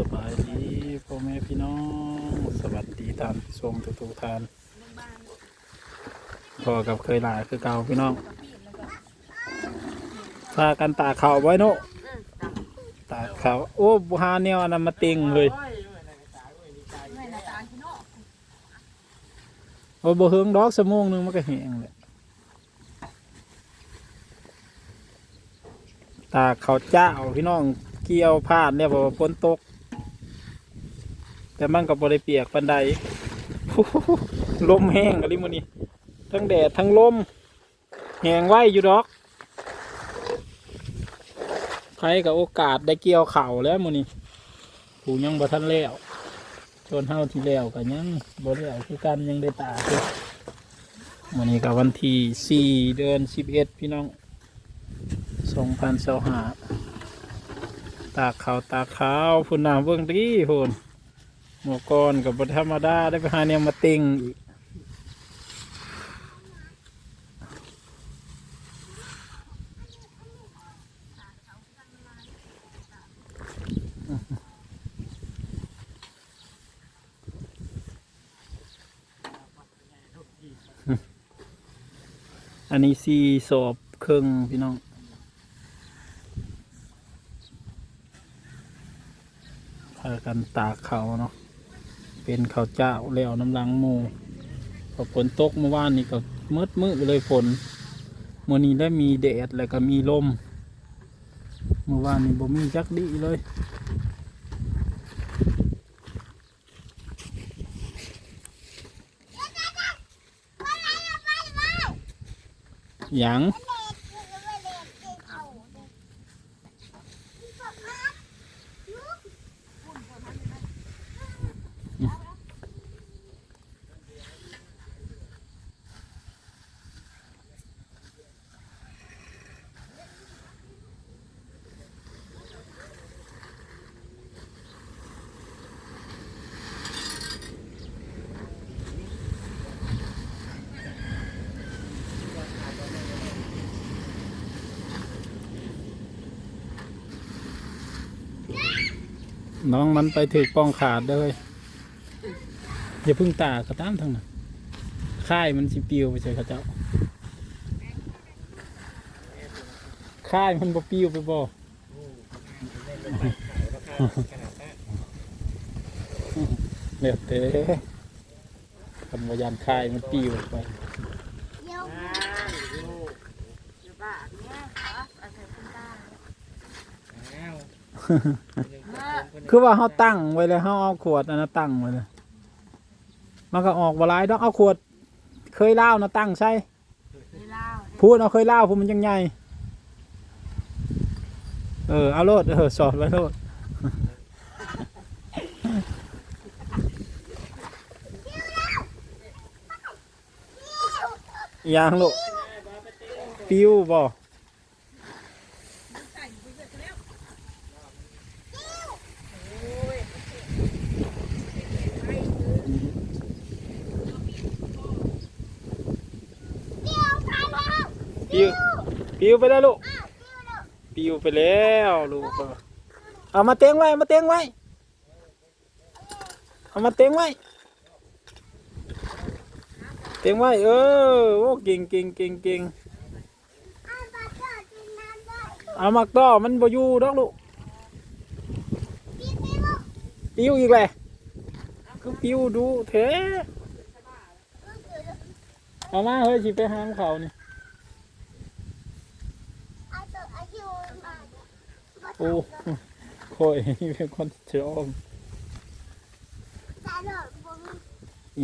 สบายดีพ่อแม่พี่น้อง สวัสดีท่านผู้ชมทุกๆท่านพอกับเคยหลายคือเก่าพี่น้องพากันตากข่าวไว้เนาะตากข่าโอ้บุหาเนี่ยนนั้นมาติงเลยโอ้บ่เฮิงดอกสมงหนึงมันก็แห้งเลยตากข้าเจ้าพี่น้องเกี่ยวพลาดเนี่ยพราะว่าฝนตก แต่มันก็บ่ได้เปียกปันใดลมแห้งอะไรมันนี่ทั้งแดดทั้งลมแหงไว้อยู่ดอกใครกับโอกาสได้เกี่ยวเข่าแล้วมันนี่ผูยังบ่ทันแล้วจนเฮาที่แล้วก็ยังบ่แล้วคือกันยังได้ตากอมันนี้กับวันที่สี่เดือนสิบเอ็ดพี่น้องสองพันสห้าตากขาวตากขาวพุ่นน้ำเบิ่งดีพุ่น หมวกกรกับบธรรมดาได้ไปหาเนี่ยมาติงอีกอันนี้ซีสอบเครื่องพี่น้องพากันตากเขาเนาะ เป็นข้าวเจ้าแล้วน้ำลังโมพอฝนตกเมื่อวานนี้ก็มืดมืดเลยฝนเมื่อนี้ได้มีแดดแล้วก็มีลมเมื่อวานนี้บ่มีจักดีเลยยัง น้องมันไปถือปองขาดเลยอย่าเพึ่งตากระตามทางนั้นค่ายมันสิปิวไปใช่เขาเจ้าค่ายมันบ่ปิวไปบ่เดี๋ยวเต้ทำวายานค่ายมันปิวไป คือว่าเขาตั้งไว้เลยเขาเอาขวดอันนั้นตั้งไว้เลยมันก็ออกบหลายดอกเอาขวด เคยเล่านะตั้งใช่พูดเอาเคยเล่าพูดมันยังไงเออเอาโลดเออสอดไว้โลดยางลูกปิ้วบ่ ปิวปิ วไปแล้วลูกปิวไปแล้วลูกเอามาเต็งไว้มาเต็งไว้เอามาเต็งไว้เต็งไว้เออโอ้เก่งเก่งเก่งเก่งเอามักต่อมันบ่อยู่ดอกลูกปิวอีกแหละก็ปิวดูเถอะเอามาเฮ้ยสิไปหามเขานี่ โอ้โอยเป็นคนชอบ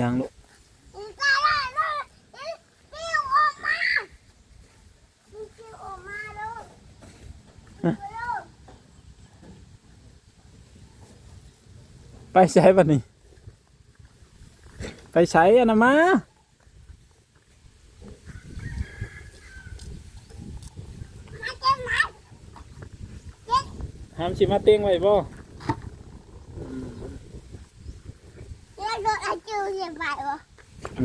ย่างลูกไปใช้บันนี้ ไปใช้อนนะมา หามชิมาเต้งไว้บ่อื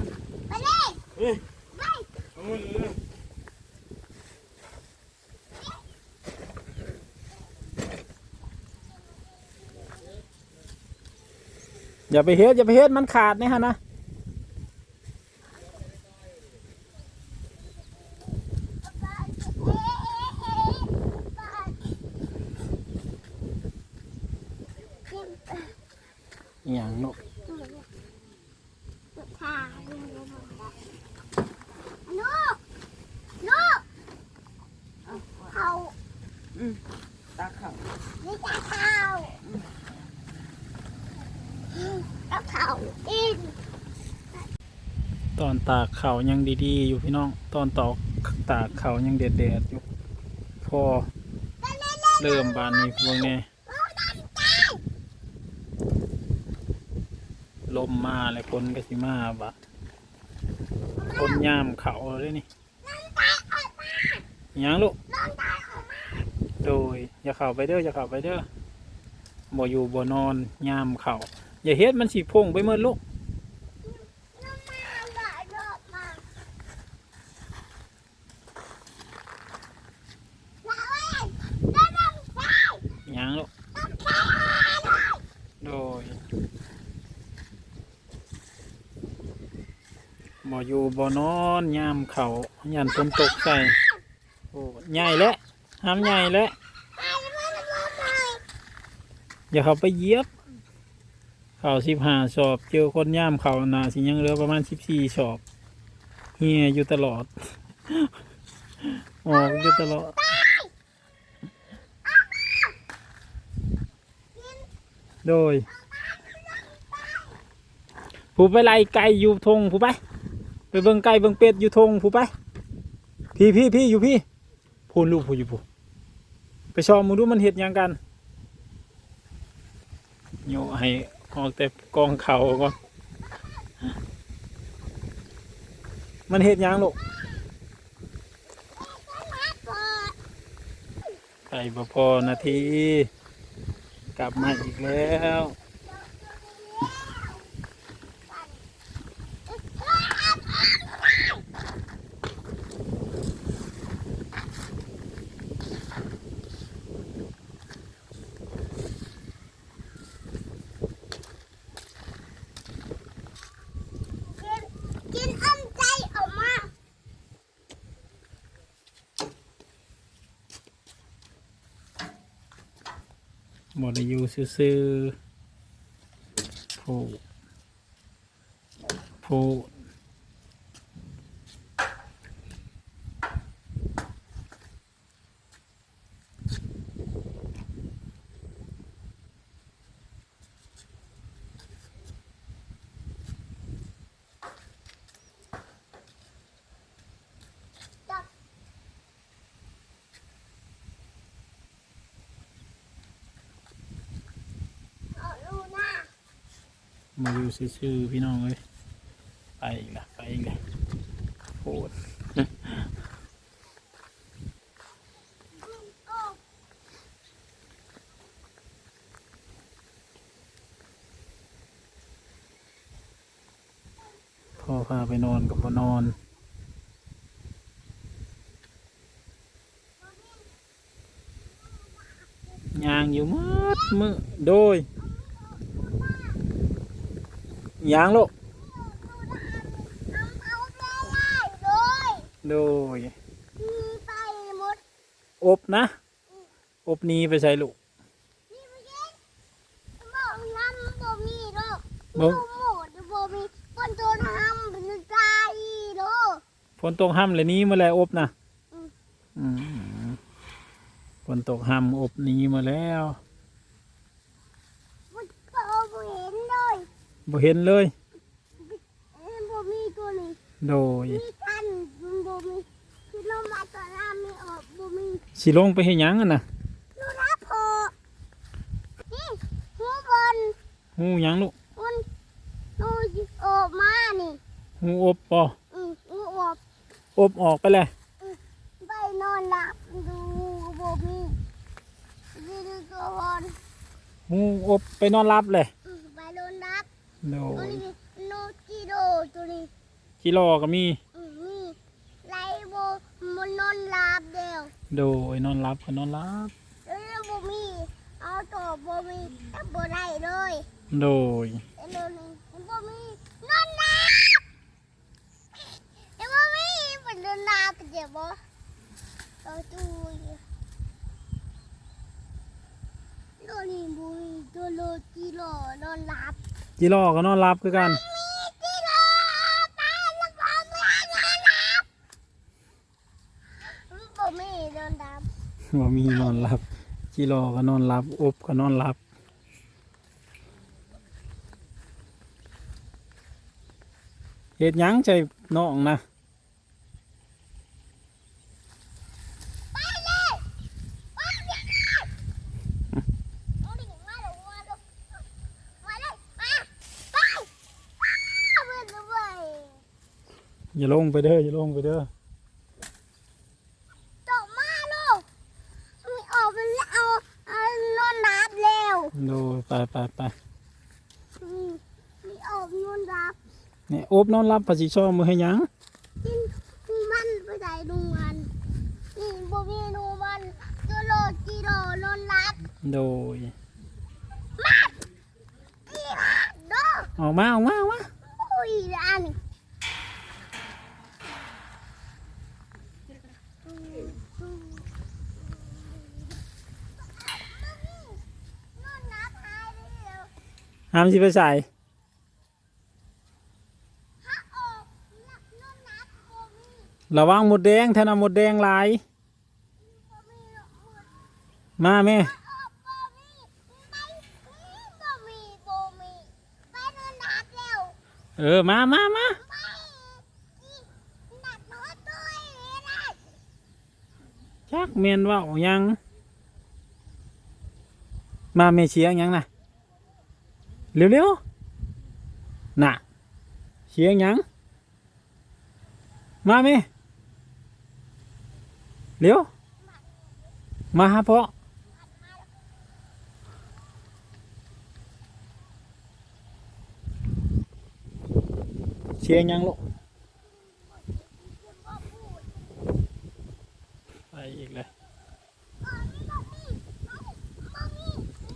มไปเลยเฮ้ยไปเอามือเลย อย่าไปเฮ็ดอย่าไปเฮ็ดมันขาดนี่ฮะนะอย่างนกค่ะลูกลูกเขาตาเขาไม่ตาเขา แล้วเขากินตอนตากเขายังดีๆ อยู่พี่น้อง ตอนตอกตากเขายังเด็ดๆอยู่พอเริ่มบานนี้พวกนี้ลมมาเลยคนก็สิมาบะคนย่ามเขาเลยนี่ยังลูกโดยอย่าเข้าไปเด้ออย่าเข้าไปเด้อบ่อยู่บ่นอนย่ามเขา อย่าเฮ็ดมันสิพงไปเมื่อลูกน้ำมันไหลอกมาแล้วเองแล้วน้ำใจหยังลูกน้ำใจโดยบ่อยู่บ่นอนยามเขายันฝนตกใส่โอ้ใหญ่แล้วห้ามใหญ่แล้วอย่าเขาไปเยียบ เขาสิบห้าสอบเจอคนย่ามเขานาสิยังเหลือประมาณสิบสี่สอบเฮียอยู่ตลอดออกอยู่ตลอดโดยผู้ไปไล่ไก่อยู่ทงผู้ไปไปเบิ่งไก่เบิ่งเป็ดอยู่ทงผู้ไป พี่พี่พี่อยู่พี่พูนลูกผู้อยู่ผู้ไปชอมมึงดูมันเห็ดยังกันโยให้ ออกแต่กองเขาก่อน มันเห็ดยังลูกเปิดไก่บ่พอนาที กลับมาอีกแล้ว กินกินอันใจออกมา หมดอายุซื้อผู้ผู้ มาอยู่ซื่อๆพี่น้องเลยไปอีกละไปอีกละโคตรพ่อพาไปนอนกับพ่อนอนยางอยู่มืดมือโดย ยางลูกเอาเอาได้เลยโดยมีไปหมดอบนะอบนี้ไปใส่ลูกนี่ไม่ใช่บอกน้ำบ่มีหรอกบ่ดูหมดบ่มีคนโดนห้ามเป็นใจหรอกฝนตกห้ำเลยนี้มาแล้วอบนะอืมอืมฝนตกห้ำอบนี้มาแล้ว มันบ่เห็นเลย บ่เห็นเลยเอ้ยบ่มีตัวนี้โดยมีกันมันบ่มีคือเรามาตอนน้ำไม่ออกบ่มีสิลงไปเห็นยังอะนะดูนะพอนี่หัวบนหูหยังลูกมันดูออกมานี่หูอบปออืมหัวออกอบออกไปเลยไปนอนหลับดูบ่มีดูดูตัวบอลหูอบไปนอนรับเลย อืมไปนอนหลับ โดตัวยนี้โนจิโดตัวนี้จิรอก็มี อืมนี่ไรโบมันนอนหลาบเดียวโดยนอนรับก็นอนรับ แล้วโบมีเอาตัวโบมีแต่โบได้เลยโดย แล้วนี่โบมีนอนหลาบแล้วโบมีเป็นนอนหลาบเดี๋ยวโบตัวตู้โดนี่โบมีตัวโลจิโลนอนหลับ จิรอก็นอนรับคือกันมีจิโลตายแล้วโบมีนอนหลับโบมีนอนหลับว่ามีนอนรับจิรอก็นอนรับอบก็นอนรับเห็ดยังใจน้องนะ ไปเลยไปเลยเอาดิมาเลยมาเลยมาเลยมาไปไปไป อย่าลงไปเด้ออย่าลงไปเด้อตกมาลูกมีออกไปแล้วเอาเอานอนนับเร็วโดยไปไปไปมีมีออกนอนนับเนี่ยอบนอนรับภาษีช่อมือให้หยังกินดูมันไปไหนดูมันนี่บ่มีดูมันกิโลกิโลนอนนับโดยมากี่บาทเด้อออกมาออกมาออกมาอุ้ยอันนอนนับหายไปเร็ว ห้ามสิไปใส่ระวังหมดแดงถ้านำหมดแดงหลายบ่มีหรมาแม่ออกบ่มีไม่บ่มีบ่มีไปนอนนับเออ มามามาไม่ที่นักเมียนว่าหยัง มาเมเชียยังนะ เร็วเร็วๆน่ะเชียงยัง มาเมเร็ว มาหาพ่อเชียงยังลูกไปอีกเลย บ่มีบ่มีบ่มี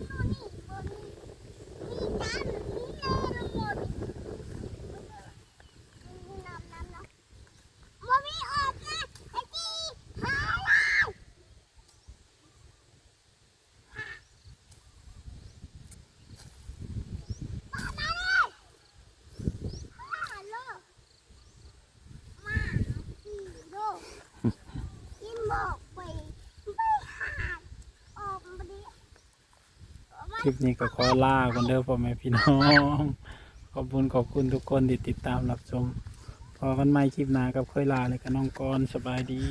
บ่มีบ่มีมีจันมีเลยหมดมีน้ำน้ำน้ำบ่มีออกนะไอ้จีหาเลยมามาเลยมาโลมาสี่โลกินบอกไปไม่หาออกมาดิ ค ลิปนี้ก็ขอลาคนเด้อพ่อแม่พี่น้อง ขอบคุณขอบคุณทุกคนที่ติดตามรับชมพอกันใหม่คลิปหน้ากับค่อยลาเลยกับน้องกรสบายดี